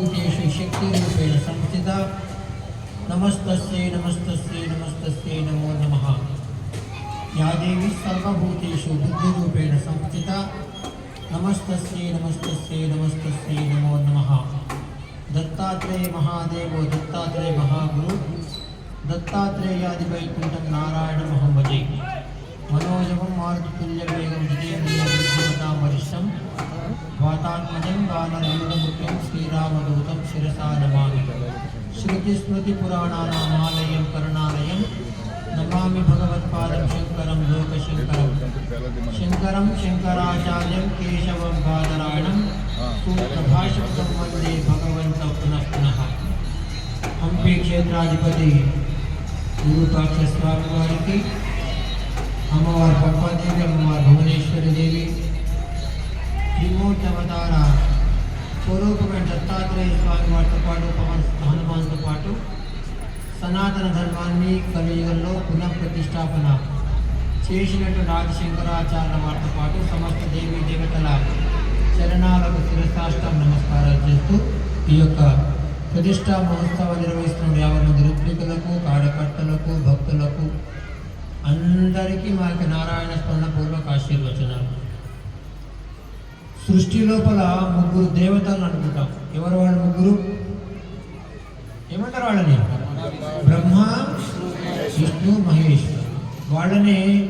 सर्वभूतेषु शक्तिरूपेण संस्थिता। नमस्तस्यै नमस्तस्यै नमस्तस्यै नमो नमः। या देवी सर्वभूतेषु बुद्धिरूपेण संस्थिता। नमस्तस्यै नमस्तस्यै नमस्तस्यै नमो नमः। दत्तात्रेय महादेवो, दत्तात्रेय महागुरु। दत्तात्रेयादिवैकुण्ठं नारायणमहं भजे मनोजवं मारुतुल्यवेगं जितेन्द्रियं वरिष्ठं वातात्मजं वानरमृतं श्रीरामदूतं शिरसा नमामि। श्रुतिस्मृतिपुराणानामालयं, कर्णालयं नमामि भगवत्पादं शङ्करं, लोकशङ्करं। शङ्करं शङ्कराचार्यं केशवं बादरायणं सुप्रभाषकं वंदे भगवन्तं पुनः पुनः। हम्पी क्षेत्राधिपति गुरुपाक्ष स्वामी वारी की अम्मवार पप्पा देवी। త్రిమూర్తి అవతార స్వరూపమైన దత్తాత్రేయ స్వామి వారితో పాటు పవన్ హనుమాన్తో పాటు సనాతన ధర్మాన్ని కలియుగంలో పునః ప్రతిష్టాపన చేసినటువంటి ఆదిశంకరాచార్య వారితో పాటు సమస్త దేవీ దేవతల చరణాలకు శిరసాష్టం నమస్కారాలు చేస్తూ ఈ యొక్క ప్రతిష్టా మహోత్సవాలు నిర్వహిస్తున్న యావన ఋత్వికులకు కార్యకర్తలకు భక్తులకు అందరికీ మాకు నారాయణ స్మరణ పూర్వక ఆశీర్వచనాలు. సృష్టి లోపల ముగ్గురు దేవతలను అనుకుంటాం. ఎవరు వాళ్ళు ముగ్గురు? ఏమంటారు వాళ్ళని? బ్రహ్మ విష్ణు మహేష్. వాళ్ళని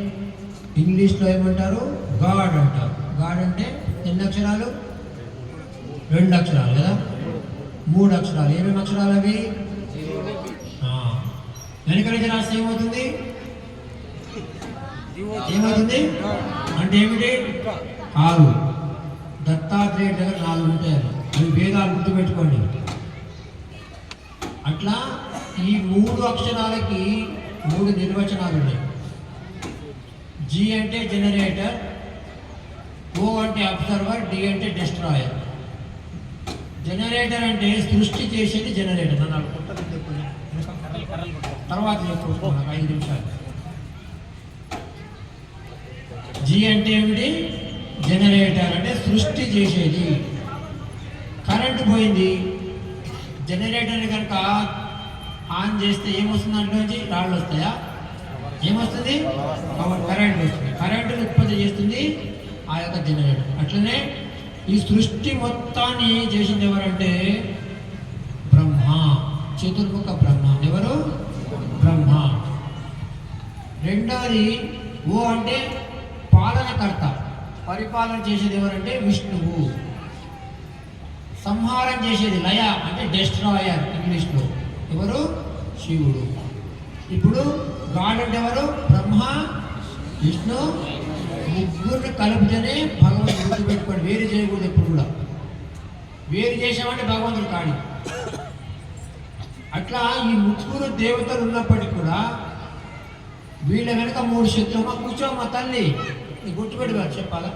ఇంగ్లీష్లో ఏమంటారు? గాడ్ అంటారు. గాడ్ అంటే ఎన్ని అక్షరాలు? రెండు అక్షరాలు కదా? మూడు అక్షరాలు. ఏమేమి అక్షరాలు అవి? ఆ, వెనక నుంచి రాస్తే ఏమవుతుంది? ఏమవుతుంది? అంటే ఏమిటి? ఆరు. దత్తాత్రేయ దగ్గర నాలుగు ఉంటాయి. అవి. వేదాలు గుర్తుపెట్టుకోండి. అట్లా ఈ మూడు అక్షరాలకి మూడు నిర్వచనాలు ఉన్నాయి. జి అంటే జనరేటర్ ఓ అంటే అబ్జర్వర్ డి అంటే డిస్ట్రాయర్ జనరేటర్ అంటే సృష్టి చేసేది జనరేటర్ నన్ను తర్వాత చెప్పుకుంటున్నాను ఐదు నిమిషాలు. జి అంటే ఏమిటి? జనరేటర్ సృష్టి చేసేది. కరెంటు పోయింది. జనరేటర్ కనుక ఆన్ చేస్తే ఏమొస్తుంది అందులోంచి రాళ్ళు వస్తాయా? ఏమొస్తుంది? పవర్ కరెంట్ వస్తుంది. కరెంటును ఉత్పత్తి చేస్తుంది ఆ యొక్క జనరేటర్. అట్లనే ఈ సృష్టి మొత్తాన్ని చేసింది ఎవరంటే బ్రహ్మ. చతుర్ముఖ బ్రహ్మ. ఎవరు? బ్రహ్మ. రెండవది ఓ అంటే పాలనకర్త. పరిపాలన చేసేది ఎవరంటే విష్ణువు. సంహారం చేసేది లయ అంటే డెస్ట్రాయర్ ఇంగ్లీష్లో. ఎవరు? శివుడు. ఇప్పుడు గాడ్ అంటే ఎవరు? బ్రహ్మ విష్ణు ముగ్గురిని కలిపితేనే భగవంతుడు గుర్తుపెట్టుకోండి వేరు చేయకూడదు ఎప్పుడు కూడా. వేరు చేసామంటే భగవంతుడు కాడి. అట్లా ఈ ముగ్గురు దేవతలు ఉన్నప్పటికీ కూడా వీళ్ళ వెనక మూడు శత్రువు కూర్చోమ్మ తల్లి. నీ గుర్తుపెట్టుకోవాలి చెప్పాలా?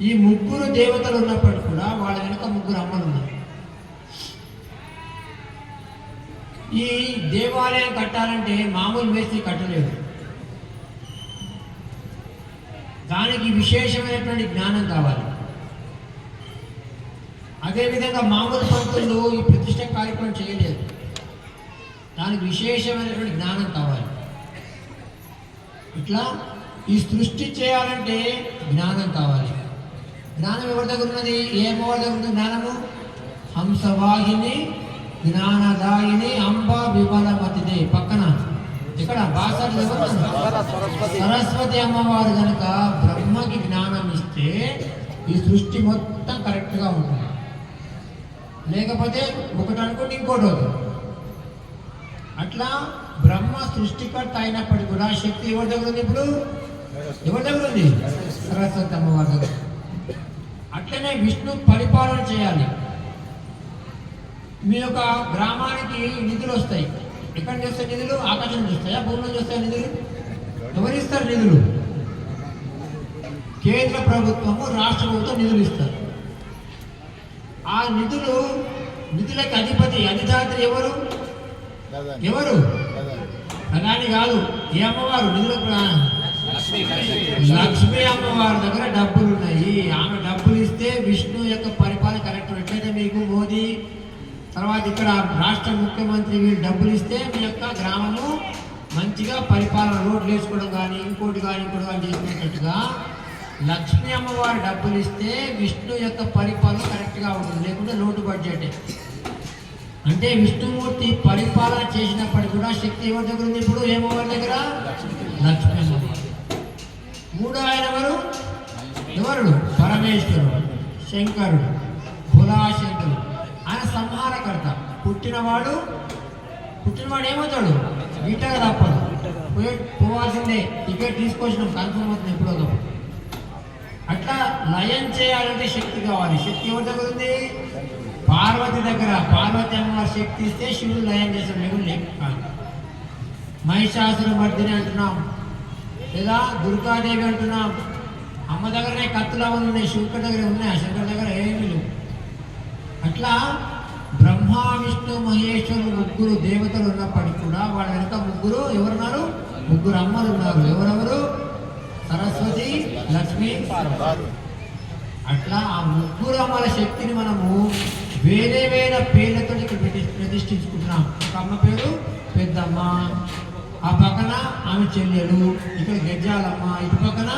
ఈ ముగ్గురు దేవతలు ఉన్నప్పటికీ కూడా వాళ్ళ వెనుక ముగ్గురు అమ్మలు ఉన్నారు. ఈ దేవాలయం కట్టాలంటే మామూలు మేస్త్రి కట్టలేదు. దానికి విశేషమైనటువంటి జ్ఞానం కావాలి. అదేవిధంగా మామూలు పంతులు ఈ ప్రతిష్ట కార్యక్రమం చేయలేదు. దానికి విశేషమైనటువంటి జ్ఞానం కావాలి. ఇట్లా ఈ సృష్టి చేయాలంటే జ్ఞానం కావాలి. జ్ఞానం ఎవరి దగ్గర ఉన్నది? ఏ అమ్మవారి దగ్గర ఉంది జ్ఞానము? హంసవాహిని జ్ఞానదాయిని అంబ విమలమతిదే పక్కన. ఇక్కడ బాసర్ సరస్వతి అమ్మవారు కనుక బ్రహ్మకి జ్ఞానం ఇస్తే ఈ సృష్టి మొత్తం కరెక్ట్గా ఉంటుంది. లేకపోతే ఒకటి అనుకుంటే ఇంకోటి అవుతుంది అట్లా బ్రహ్మ సృష్టికర్త అయినప్పటికీ కూడా శక్తి ఎవరి దగ్గర ఉంది ఇప్పుడు? ఎవరి దగ్గర ఉంది? సరస్వతి అమ్మవారి దగ్గర. అట్లనే విష్ణు పరిపాలన చేయాలి. మీ యొక్క గ్రామానికి నిధులు వస్తాయి. ఎక్కడ నుంచి నిధులు? ఆకాశం చూస్తాయా? వస్తాయా భూమి నుంచి వస్తాయి నిధులు ఎవరిస్తారు నిధులు? కేంద్ర ప్రభుత్వము రాష్ట్ర ప్రభుత్వం నిధులు ఇస్తారు. ఆ నిధులు నిధులకు అధిపతి అధిదాత్రి ఎవరు? ఎవరు? ప్రధాని కాదు ఏ అమ్మవారు నిధులకు ప్రా- లక్ష్మీ అమ్మవారి దగ్గర డబ్బులు ఉన్నాయి ఆమె డబ్బులు ఇస్తే విష్ణు యొక్క పరిపాలన కరెక్ట్. ఎట్లయితే మీకు మోదీ తర్వాత ఇక్కడ రాష్ట్ర ముఖ్యమంత్రి వీళ్ళు డబ్బులు ఇస్తే మీ యొక్క గ్రామము మంచిగా పరిపాలన రోడ్లు వేసుకోవడం కానీ ఇంకోటి కానీ ఇంకోటి కానీ చేసుకునేటట్టుగా లక్ష్మీ అమ్మవారి డబ్బులు ఇస్తే విష్ణు యొక్క పరిపాలన కరెక్ట్గా ఉంటుంది. లేకుంటే లోటు బడ్జెట్. అంటే విష్ణుమూర్తి పరిపాలన చేసినప్పటికీ కూడా శక్తి ఎవరి దగ్గర ఉంది? ఇప్పుడు వారి దగ్గర? లక్ష్మీ మూడు మూడో ఆయన ఎవరు? ఎవరుడు? పరమేశ్వరుడు శంకరుడు భులాశంకరుడు ఆయన సంహారకర్త. పుట్టినవాడు పుట్టినవాడు ఏమవుతాడు? వీటగా తప్పదు. పోవాల్సిందే. టికెట్ తీసుకొచ్చినాం. కన్ఫర్మ్ అవుతుంది ఎప్పుడో ఒకప్పుడు. అట్లా లయం చేయాలంటే శక్తి కావాలి. శక్తి ఎవరి దగ్గర ఉంది? పార్వతి దగ్గర పార్వతి అమ్మవారి శక్తి ఇస్తే శివుడు లయం చేశాడు లేకుండా లేక మహిషాసుర మర్దిని అంటున్నాం. లేదా దుర్గాదేవి అంటున్నాం. అమ్మ దగ్గరనే కత్తులా ఉన్నాయి శంకర్ దగ్గర ఉన్నాయి శంకర్ దగ్గర ఏమి లేవు. అట్లా బ్రహ్మ విష్ణు మహేశ్వరుడు ముగ్గురు దేవతలు ఉన్నప్పటికీ కూడా వాళ్ళ వెనుక ముగ్గురు ఎవరున్నారు? ముగ్గురు అమ్మలు ఉన్నారు. ఎవరెవరు? సరస్వతి లక్ష్మి అట్లా ఆ ముగ్గురు అమ్మల శక్తిని మనము వేరే వేరే పేర్లతో ఇక్కడ ప్రతి- ప్రతిష్ఠించుకుంటున్నాం ఒక అమ్మ పేరు పెద్దమ్మ. ఆ పక్కన ఆమె చెల్లెలు ఇక్కడ గజ్జాలమ్మ ఇటు పక్కన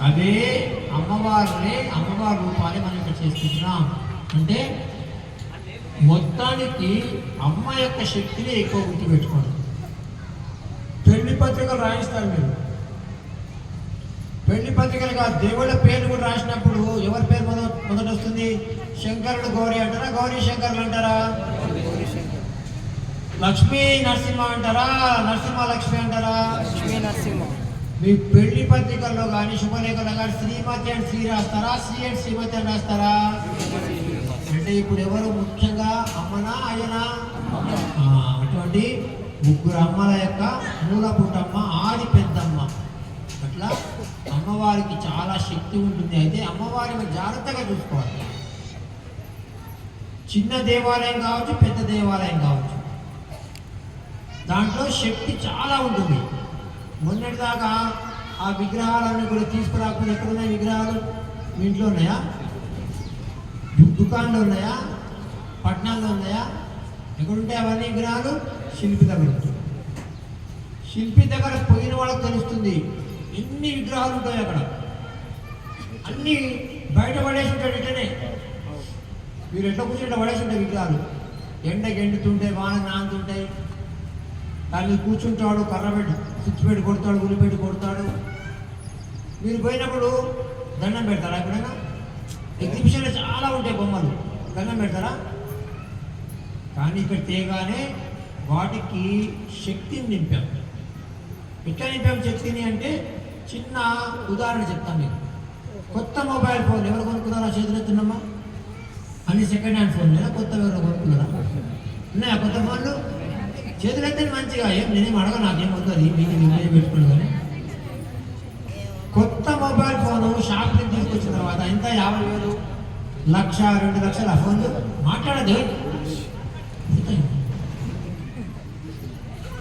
అదే అమ్మవారిని అమ్మవారి రూపాన్ని మనం ఇక్కడ చేసుకుంటున్నాం. అంటే మొత్తానికి అమ్మ యొక్క శక్తిని ఎక్కువ గుర్తుపెట్టుకోండి పెళ్ళి పత్రికలు రాయిస్తారు మీరు. పెళ్ళి పత్రికలుగా దేవుళ్ళ పేర్లు కూడా రాసినప్పుడు ఎవరి పేరు మనం మొదట వస్తుంది శంకరుడు గౌరీ అంటారా? గౌరీ శంకరులు అంటారా? లక్ష్మీ నరసింహ అంటారా? నరసింహ లక్ష్మి అంటారా? లక్ష్మీ నరసింహ. మీ పెళ్ళి పత్రికల్లో కానీ శుభలేఖలో కానీ శ్రీమతి అండ్ శ్రీ రాస్తారా? శ్రీ అండ్ శ్రీమతి అని రాస్తారా? అంటే ఇప్పుడు ఎవరు ముఖ్యంగా అమ్మనా అయ్యనా? ఆ, అటువంటి ముగ్గురు అమ్మల యొక్క మూల పుట్టమ్మ ఆది పెద్దమ్మ. అట్లా? అమ్మవారికి చాలా శక్తి ఉంటుంది. అయితే అమ్మవారిని జాగ్రత్తగా చూసుకోవాలి. చిన్న దేవాలయం కావచ్చు పెద్ద దేవాలయం కావచ్చు. దాంట్లో శక్తి చాలా ఉంటుంది. మొన్నటిదాకా ఆ విగ్రహాలన్నీ కూడా తీసుకురాకుండా ఎక్కడున్నాయి విగ్రహాలు? మీ ఇంట్లో ఉన్నాయా? దుకాణంలో ఉన్నాయా? పట్టణాల్లో ఉన్నాయా? ఎక్కడుంటాయి అవన్నీ విగ్రహాలు? శిల్పి దగ్గర. శిల్పి దగ్గర పోయిన వాళ్ళకి తెలుస్తుంది. ఎన్ని విగ్రహాలు ఉంటాయి అక్కడ. అన్ని బయట పడేసి ఉంటాడు ఇట్లనే. మీరు ఎట్లా కూర్చుంటే పడేసి ఉంటాయి విగ్రహాలు. ఎండకి ఎండుతుంటాయి వాన నానుతుంటాయి దాన్ని కూర్చుంటాడు కర్ర పెట్టి స్విచ్ పెట్టి కొడతాడు గురి పెట్టి కొడతాడు. మీరు పోయినప్పుడు దండం పెడతారా ఎప్పుడైనా? ఎగ్జిబిషన్లో చాలా ఉంటాయి బొమ్మలు. దండం పెడతారా? కానీ ఇక్కడ తేగానే వాటికి శక్తిని నింపాం. ఎట్లా నింపాం శక్తిని అంటే చిన్న ఉదాహరణ చెప్తాను మీకు. కొత్త మొబైల్ ఫోన్ ఎవరు కొనుక్కున్నారా చేతులు ఎత్తున్నామా అన్ని సెకండ్ హ్యాండ్ ఫోన్ లేదా కొత్త ఎవరు కొనుక్కున్నారా? ఉన్నాయా కొత్త ఫోన్లు చేతులు ఎత్తే మంచిగా. ఏం నేనేం అడగ నాకేం వద్దు అది మీకు మీరు కానీ. కొత్త మొబైల్ ఫోన్ షాప్ నుంచి తీసుకొచ్చిన తర్వాత ఎంత? యాభై వేలు? లక్ష రెండు లక్షల ఫోన్లు మాట్లాడదు.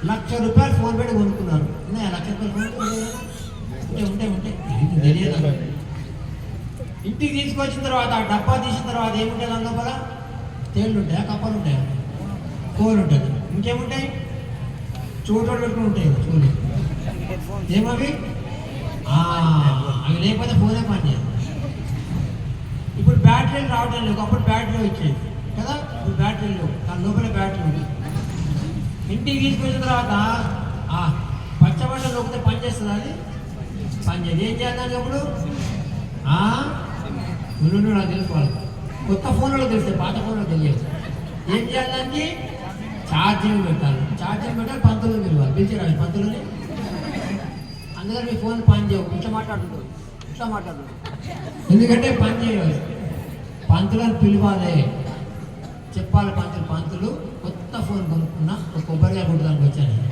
లక్ష రూపాయలు ఫోన్ పెట్టి కొనుక్కున్నారు. ఉన్నాయా లక్ష రూపాయలు ఫోన్ ఉంటాయి ఉంటే తెలియదు. ఇంటికి తీసుకొచ్చిన తర్వాత ఆ డబ్బా తీసిన తర్వాత ఏముంటుంది అందులో లోపల తేళ్ళు ఉంటాయి కప్పలు ఉంటాయి కోలు ఉంటుంది ఇంకేముంటాయి? చూడోడు పెట్టుకుని ఉంటాయి చూడు ఏమవి? అవి లేకపోతే ఫోనే పని ఇప్పుడు బ్యాటరీలు రావడం లేదు. ఒకప్పుడు బ్యాటరీ వచ్చేది కదా? ఇప్పుడు బ్యాటరీ లేవు. దాని లోపల బ్యాటరీ ఉంది. ఇంటికి తీసుకొచ్చిన తర్వాత ఆ, లోపల నొక్కితే పని చేస్తుంది అది? పని ఏం చేయాలి ఇప్పుడు అప్పుడు నాకు తెలుసుకోవాలి. కొత్త ఫోన్లో తెలుస్తాయి పాత ఫోన్లో తెలియదు. ఏం చేయాలి ఛార్జింగ్ పెట్టాలి. ఛార్జింగ్ పెట్టాలి పంతులు పిలవాలి. పిలిచిరాలి పంతులని? అందుకని మీ ఫోన్ పని చేయవు. ఇట్లా మాట్లాడుతుంది ఇట్లా మాట్లాడుతుంది ఎందుకంటే పని చేయాలి పంతులను పిలవాలి. చెప్పాలి పంతులు. పంతులు కొత్త ఫోన్ కొనుక్కున్నా ఒక కొబ్బరిగా కొట్టడానికి వచ్చాను.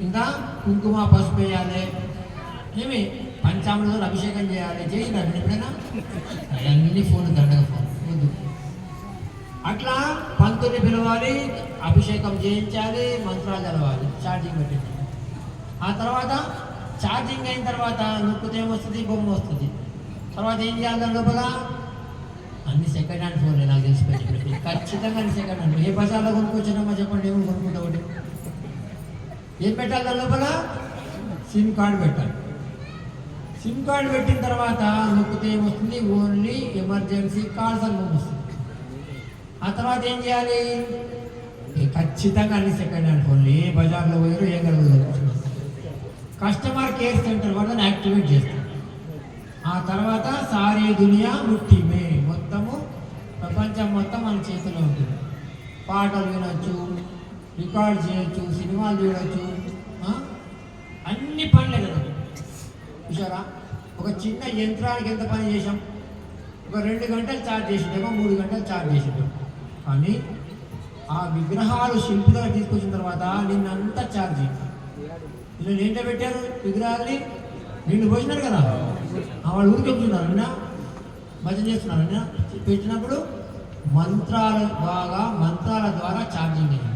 ఇంకా కుంకుమ పసుపు వేయాలి. ఏమి? పంచామృతాలు అభిషేకం చేయాలి. చేయండి ఎప్పుడైనా? అవన్నీ ఫోన్ దండగ ఫోన్ అట్లా పంతుని పిలవాలి అభిషేకం చేయించాలి మంత్రాలు చదవాలి ఛార్జింగ్ పెట్టింది. ఆ తర్వాత ఛార్జింగ్ అయిన తర్వాత నొక్కితే ఏమొస్తుంది? బొమ్మ వస్తుంది. తర్వాత ఏం చేయాలి దాని లోపల? అన్ని సెకండ్ హ్యాండ్ ఫోన్లే నాకు తెలిసిపోయింది ఖచ్చితంగా అన్ని సెకండ్ హ్యాండ్ ఏ బజార్లో కొనుక్కొచ్చినామో చెప్పండి? ఏమో కొనుక్కుంటా ఒకటి. ఏం పెట్టాలి దాని లోపల? సిమ్ కార్డు పెట్టాలి. సిమ్ కార్డు పెట్టిన తర్వాత నొక్కితే ఏమొస్తుంది? ఓన్లీ ఎమర్జెన్సీ కాల్స్ అని వస్తుంది ఆ తర్వాత ఏం చేయాలి? ఖచ్చితంగా అన్ని సెకండ్ హ్యాండ్ ఫోన్లు. ఏ బజార్లో పోయారు ఏ కలగదు కస్టమర్ కేర్ సెంటర్ వాళ్ళని యాక్టివేట్ చేస్తారు ఆ తర్వాత సారీ దునియా ముట్టిమే మొత్తము ప్రపంచం మొత్తం మన చేతిలో ఉంటుంది. పాటలు వినొచ్చు రికార్డ్ చేయొచ్చు సినిమాలు చూడొచ్చు? అన్ని పనులే కదా. చూసారా? ఒక చిన్న యంత్రానికి ఎంత పని చేసాం ఒక రెండు గంటలు ఛార్జ్ చేసిండేమో మూడు గంటలు ఛార్జ్ చేసిండేమో. కానీ ఆ విగ్రహాలు శిల్పులుగా తీసుకొచ్చిన తర్వాత నిన్నంతా ఛార్జ్ ఇలా ఏంటో పెట్టారు విగ్రహాలని? నిన్ను పోసినారు కదా. ఆ వాళ్ళు ఊరికి వెళ్తున్నారు నిన్న భజన చేస్తున్నారు నిన్న పెట్టినప్పుడు మంత్రాల బాగా మంత్రాల ద్వారా ఛార్జింగ్ అయింది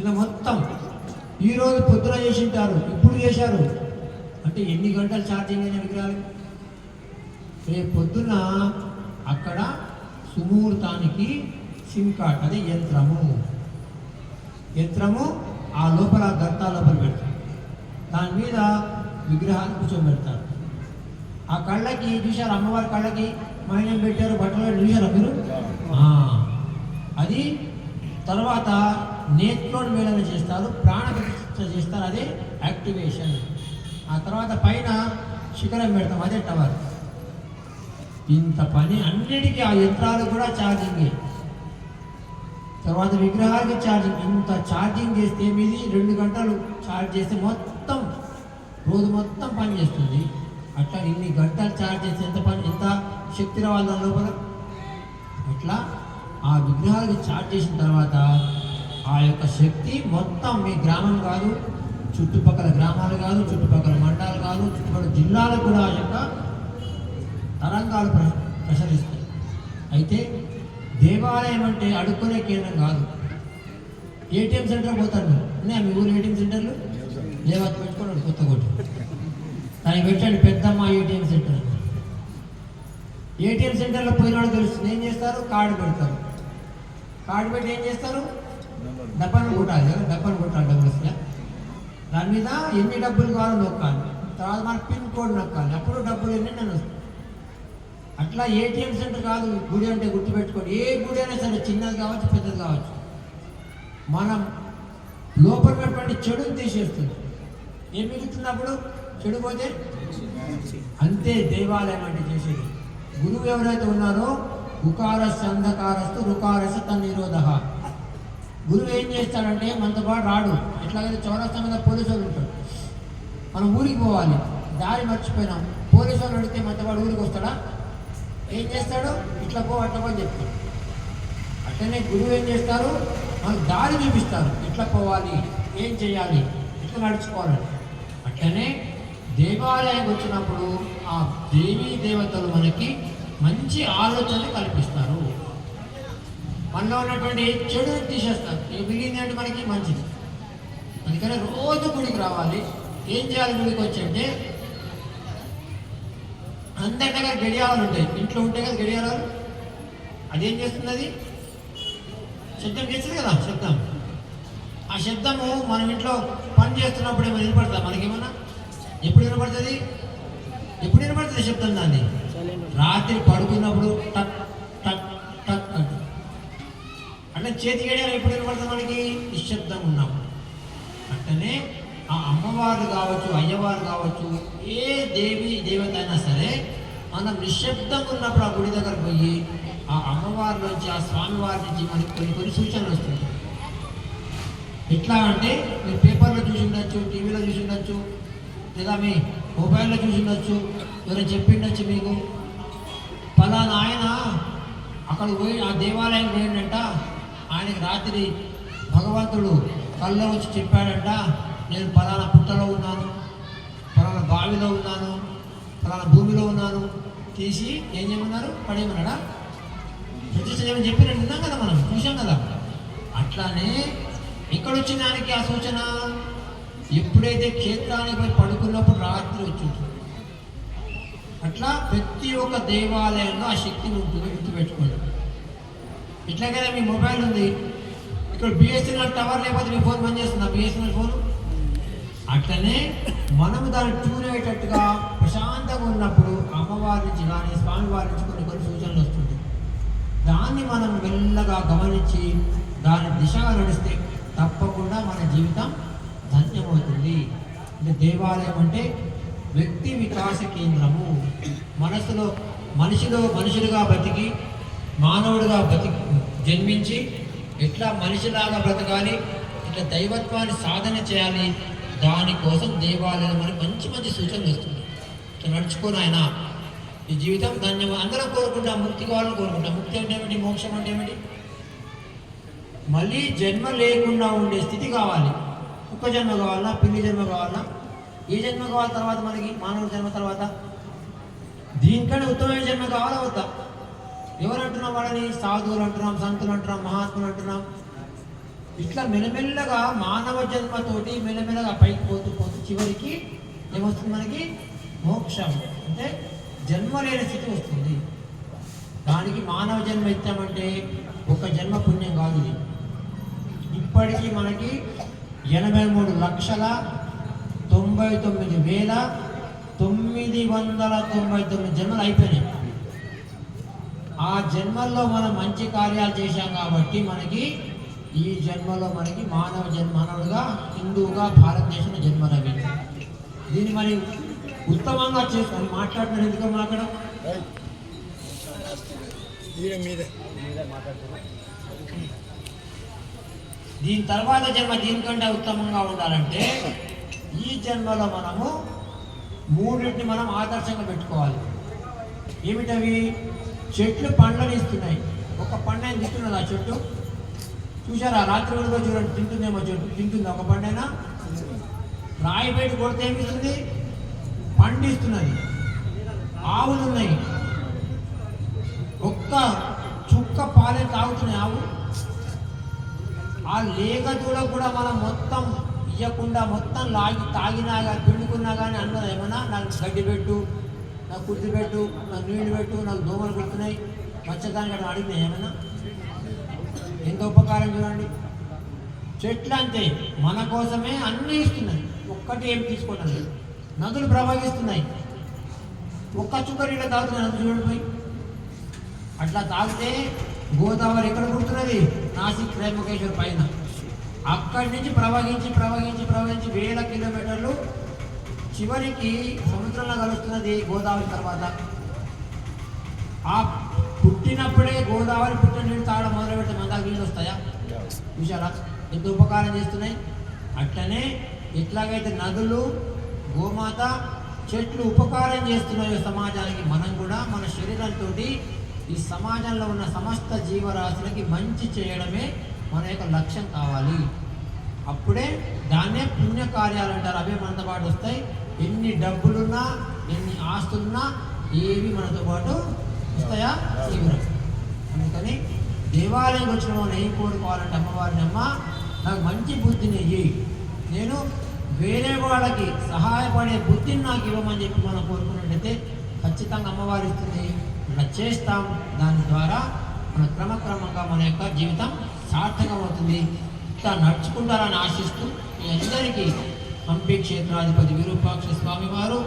ఇలా మొత్తం. ఈరోజు పొద్దున చేసింటారు ఇప్పుడు చేశారు. అంటే ఎన్ని గంటలు ఛార్జింగ్ అయిన విగ్రహాలు రేపు పొద్దున అక్కడ సుముహూర్తానికి సిమ్ కార్డ్ అదే యంత్రము. యంత్రము ఆ లోపల గత్తా లోపల పెడతారు. దాని మీద విగ్రహాన్ని కూర్చోబెడతారు. ఆ కళ్ళకి చూశారు అమ్మవారి కళ్ళకి? మైనం పెట్టారు బట్టలు చూశారు మీరు? అది తర్వాత నేత్రోన్ మేళన చేస్తారు ప్రాణ ప్రతిష్ఠ చేస్తారు అదే యాక్టివేషన్. ఆ తర్వాత పైన శిఖరం పెడతాం అదే టవర్ ఇంత పని అన్నిటికీ ఆ యంత్రాలు కూడా ఛార్జింగే తర్వాత విగ్రహాలకి ఛార్జింగ్ ఇంత ఛార్జింగ్ చేస్తే మీది రెండు గంటలు ఛార్జ్ చేస్తే మొత్తం రోజు మొత్తం పని చేస్తుంది. అట్లా ఇన్ని గంటలు ఛార్జ్ చేస్తే ఎంత పని ఎంత శక్తి రావాలి దాని లోపల? అట్లా ఆ విగ్రహాలకి ఛార్జ్ చేసిన తర్వాత ఆ యొక్క శక్తి మొత్తం మీ గ్రామం కాదు చుట్టుపక్కల గ్రామాలు కాదు చుట్టుపక్కల మండలాలు కాదు చుట్టుపక్కల జిల్లాలు కూడా ఆ యొక్క తరంగాలు ప్రసరిస్తాయి. అయితే దేవాలయం అంటే అడుక్కునే కేంద్రం కాదు. ఏటీఎం సెంటర్ పోతారు మీరు. ఉన్నాయా మీ ఊరు ఏటీఎం సెంటర్లు? దేవత పెట్టుకోండి కొత్త కొట్టు దానికి పెట్టండి పెద్దమ్మ ఏటీఎం సెంటర్ ఏటీఎం సెంటర్లో పోయిన వాళ్ళు తెలుస్తుంది ఏం చేస్తారు? కార్డు పెడతారు. కార్డు పెట్టి ఏం చేస్తారు? డబ్బాలు కొట్టాలి కదా డబ్బను కొట్టాలి డబ్బులు దాని మీద ఎన్ని డబ్బులు కావాలో నొక్కాలి. తర్వాత మన పిన్ కోడ్ నొక్కాలి. అప్పుడు డబ్బులు ఎన్ని నేను అట్లా ఏటీఎం సెంటర్ కాదు గుడి అంటే గుర్తుపెట్టుకోండి. ఏ గుడి అయినా సరే చిన్నది కావచ్చు పెద్దది కావచ్చు. మనం లోపల పెట్టుకుంటే చెడుని తీసేస్తుంది. ఏం మిగులుతున్నప్పుడు? చెడు పోతే? అంతే దేవాలయం అంటే చేసేది. గురువు ఎవరైతే ఉన్నారో ఉకారస్ అంధకారస్తు రుకారస్ తన్నిరోధ. గురువు ఏం చేస్తాడంటే మనతో పాటు రాడు. ఎట్లాగైతే చౌరస్తా మీద పోలీసు వాళ్ళు ఉంటాడు మనం ఊరికి పోవాలి. దారి మర్చిపోయినాం. పోలీసు వాళ్ళు అడిగితే మనతో పాటు ఊరికి వస్తాడా? ఏం చేస్తాడు? ఇట్లా పో అట్లా పో అని చెప్తాడు. అట్లనే గురువు ఏం చేస్తారు? మనకు దారి చూపిస్తారు. ఎట్లా పోవాలి? ఏం చేయాలి? ఎట్లా నడుచుకోవాలని అట్లనే దేవాలయానికి వచ్చినప్పుడు ఆ దేవీ దేవతలు మనకి మంచి ఆలోచన కల్పిస్తారు. మనలో ఉన్నటువంటి చెడు తీసేస్తారు. ఇక మిగిలింది అంటే మనకి మంచిది. అందుకని రోజు గుడికి రావాలి. ఏం చేయాలి గుడికి వచ్చి అంటే అందరి దగ్గర గడియారాలు ఉంటాయి. ఇంట్లో ఉంటాయి కదా గడియారాలు. అదేం చేస్తుంది అది శబ్దం చేస్తుంది కదా శబ్దం. ఆ శబ్దము మనం ఇంట్లో పని చేస్తున్నప్పుడు ఏమైనా వినపడుతుందా. మనకేమన్నా? ఎప్పుడు వినపడుతుంది? ఎప్పుడు వినపడుతుంది శబ్దం దాన్ని? రాత్రి పడుకున్నప్పుడు టక్ టక్ అంటుంది అంటే చేతి గడియారం ఎప్పుడు వినపడుతుంది మనకి? నిశ్శబ్దం ఉన్నప్పుడు. అట్టనే ఆ అమ్మవారు కావచ్చు అయ్యవారు కావచ్చు ఏ దేవి దేవత అయినా సరే మనం నిశ్శబ్దంగా ఉన్నప్పుడు ఆ గుడి దగ్గర పోయి ఆ అమ్మవారి నుంచి ఆ స్వామివారి నుంచి మనకి కొన్ని కొన్ని సూచనలు వస్తుంది ఎట్లా అంటే మీరు పేపర్లో చూసి ఉండొచ్చు టీవీలో చూసి ఉండొచ్చు లేదా మీ మొబైల్లో చూసి ఉండొచ్చు ఎవరైనా చెప్పిండొచ్చు మీకు. ఫలానా ఆయన అక్కడ పోయి ఆ దేవాలయం పోయిందంట ఆయనకి రాత్రి భగవంతుడు కళ్ళలో వచ్చి చెప్పాడంట నేను ఫలానా పుట్టలో ఉన్నాను ఫలానా బావిలో ఉన్నాను ఫలానా భూమిలో ఉన్నాను. తీసి ఏం చేయమన్నారు? పడేయమన్నాడా? ప్రతిష్ట చేయమని చెప్పినట్టు విన్నాం కదా మనం చూసాం కదా. అట్లానే ఎక్కడ వచ్చింది ఆయనకి ఆ సూచన ఎప్పుడైతే క్షేత్రానికి పోయి పడుకున్నప్పుడు రాత్రి వచ్చి ఉంటుంది. అట్లా ప్రతి ఒక్క దేవాలయంలో ఆ శక్తి ఉంటుంది గుర్తుపెట్టుకోండి. ఇట్లాగైనా మీ మొబైల్ ఉంది. ఇక్కడ బిఎస్ఎన్ఎల్ టవర్ లేకపోతే మీ ఫోన్ పనిచేస్తుందా బిఎస్ఎన్ఎల్ ఫోన్? అట్లనే మనము దాన్ని టూర్ అయ్యేటట్టుగా ప్రశాంతంగా ఉన్నప్పుడు అమ్మవారి నుంచి కానీ స్వామివారి నుంచి కొన్ని కొన్ని సూచనలు వస్తుంటాయి. దాన్ని మనం మెల్లగా గమనించి దాని దిశగా నడిస్తే తప్పకుండా మన జీవితం ధన్యమవుతుంది. అంటే దేవాలయం అంటే వ్యక్తి వికాస కేంద్రము. మనసులో మనిషిలో మనుషులుగా బతికి మానవుడిగా బ్రతి జన్మించి ఎట్లా మనిషిలాగా బ్రతకాలి ఇట్లా దైవత్వాన్ని సాధన చేయాలి దానికోసం దేవాలయం అని మంచి మంచి సూచనలు ఇస్తుంది. ఇట్లా నడుచుకొని ఆయన ఈ జీవితం ధన్యం అందరం కోరుకుంటాం ముక్తి కావాలని కోరుకుంటాం. ముక్తి అంటే ఏమిటి? మోక్షం అంటే ఏమిటి? మళ్ళీ జన్మ లేకుండా ఉండే స్థితి కావాలి. కుక్క జన్మ కావాలన్నా పిల్లి జన్మ కావాలన్నా ఏ జన్మ కావాలి తర్వాత మనకి? మానవ జన్మ తర్వాత? దీనికంటే ఉత్తమమైన జన్మ కావాలా వద్దా? ఎవరు అంటున్నాం వాళ్ళని? సాధువులు అంటున్నాం సంతులు అంటున్నాం మహాత్ములు అంటున్నాం. ఇట్లా మెల్లమెల్లగా మానవ జన్మతోటి మెల్లమెల్లగా పైకి పోతూ పోతూ చివరికి ఏమొస్తుంది మనకి? మోక్షం అంటే జన్మ లేని స్థితి వస్తుంది. దానికి మానవ జన్మ ఇచ్చామంటే ఒక జన్మ పుణ్యం కాదు ఇది. ఇప్పటికీ మనకి ఎనభై మూడు లక్షల తొంభై తొమ్మిది వేల తొమ్మిది వందల తొంభై తొమ్మిది జన్మలు అయిపోయినాయి. ఆ జన్మల్లో మనం మంచి కార్యాలు చేశాం కాబట్టి మనకి ఈ జన్మలో మనకి మానవ జన్మ మానవుడుగా హిందువుగా భారతదేశంలో జన్మ లభించింది. దీన్ని మరి ఉత్తమంగా చేసుకొని మాట్లాడుతున్నారు ఎందుకు మాట్లాడడం? దీని తర్వాత జన్మ దీనికంటే ఉత్తమంగా ఉండాలంటే ఈ జన్మలో మనము మూడింటిని మనం ఆదర్శంగా పెట్టుకోవాలి. ఏమిటవి? చెట్లు పండ్లను ఇస్తున్నాయి ఒక పండు ఆయన తింటున్నది ఆ చెట్టు. చూసారా రాత్రి వరకు చూడండి తింటుందేమో చెట్టు. తింటుంది ఒక పండైనా రాయి బయట కొడితే ఏమిస్తుంది పండు ఇస్తున్నది ఆవులు ఉన్నాయి. ఒక్క చుక్క పాలే తాగుతున్నాయి ఆవు. ఆ లేక దూడ కూడా మనం మొత్తం ఇవ్వకుండా మొత్తం లాగి తాగినా కానీ పిండుకున్నా కానీ అన్నది ఏమన్నా? నాకు గడ్డి పెట్టు నాకు కుర్తి పెట్టు నాకు నీళ్ళు పెట్టు నాకు దోమలు కుడుతున్నాయి మచ్చదానికి అక్కడ అడిగినాయి ఏమన్నా ఎంత ఉపకారం చూడండి. చెట్లు అంతే మన కోసమే అన్నీ ఇస్తున్నాయి. ఒక్కటి ఏం తీసుకోవడం లేదు నదులు ప్రవహిస్తున్నాయి. ఒక్క చుక్క నీళ్ళు తాగుతున్నాయి నదులు చూడండి పోయి. అట్లా తాగితే గోదావరి ఎక్కడ పుడుతున్నది? నాసిక్ ప్రేమకేశ్వర్ పైన. అక్కడి నుంచి ప్రవహించి ప్రవహించి ప్రవహించి వేల కిలోమీటర్లు చివరికి సముద్రంలో కలుస్తున్నది గోదావరి తర్వాత. ఆ పుట్టినప్పుడే గోదావరి పుట్టిన నీళ్ళు తాగడం మొదలు పెడితే మన దాకా నీళ్ళు వస్తాయా? చూసారా ఎంత ఉపకారం చేస్తున్నాయి? అట్లనే ఎట్లాగైతే నదులు గోమాత చెట్లు ఉపకారం చేస్తున్నాయో సమాజానికి మనం కూడా మన శరీరంతో ఈ సమాజంలో ఉన్న సమస్త జీవరాశులకి మంచి చేయడమే మన యొక్క లక్ష్యం కావాలి. అప్పుడే దాన్నే పుణ్యకార్యాలు అంటారు. అవే మనతో పాటు వస్తాయి. ఎన్ని డబ్బులున్నా ఎన్ని ఆస్తులున్నా ఏవి మనతో పాటు వస్తాయా? తీవ్రం. అందుకని దేవాలయం వచ్చిన వాళ్ళు ఏం కోరుకోవాలంటే అమ్మవారిని అమ్మ నాకు మంచి బుద్ధిని ఇయ్యి. నేను వేరే వాళ్ళకి సహాయపడే బుద్ధిని నాకు ఇవ్వమని చెప్పి మనం కోరుకున్నట్టయితే ఖచ్చితంగా అమ్మవారి ఇస్తుంది ఇలా చేస్తాం. దాని ద్వారా మన క్రమక్రమంగా మన యొక్క జీవితం సార్థకమవుతుంది. ఇట్లా నడుచుకుంటారని ఆశిస్తూ మీ అందరికీ హంపి క్షేత్రాధిపతి విరూపాక్ష స్వామి వారు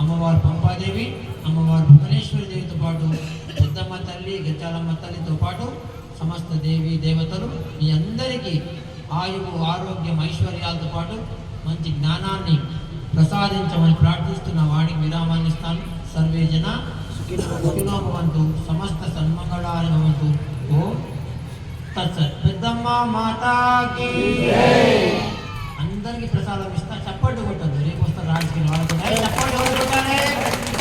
అమ్మవారు పంపాదేవి అమ్మవారు భువనేశ్వరి దేవితో పాటు పెద్దమ్మ తల్లి గజాలమ్మ తల్లితో పాటు సమస్త దేవి దేవతలు మీ అందరికీ ఆయువు ఆరోగ్యం ఐశ్వర్యాలతో పాటు మంచి జ్ఞానాన్ని ప్రసాదించమని ప్రార్థిస్తున్న వాడికి విరామాన్ని ఇస్తాను. సర్వే జన సుఖినో భవంతు సమస్త సన్మంగళాలు భవంతు ఓ తత్సత్. పెద్దమ్మ మాతాకి అందరికీ ప్రసాదం राज की नौलत है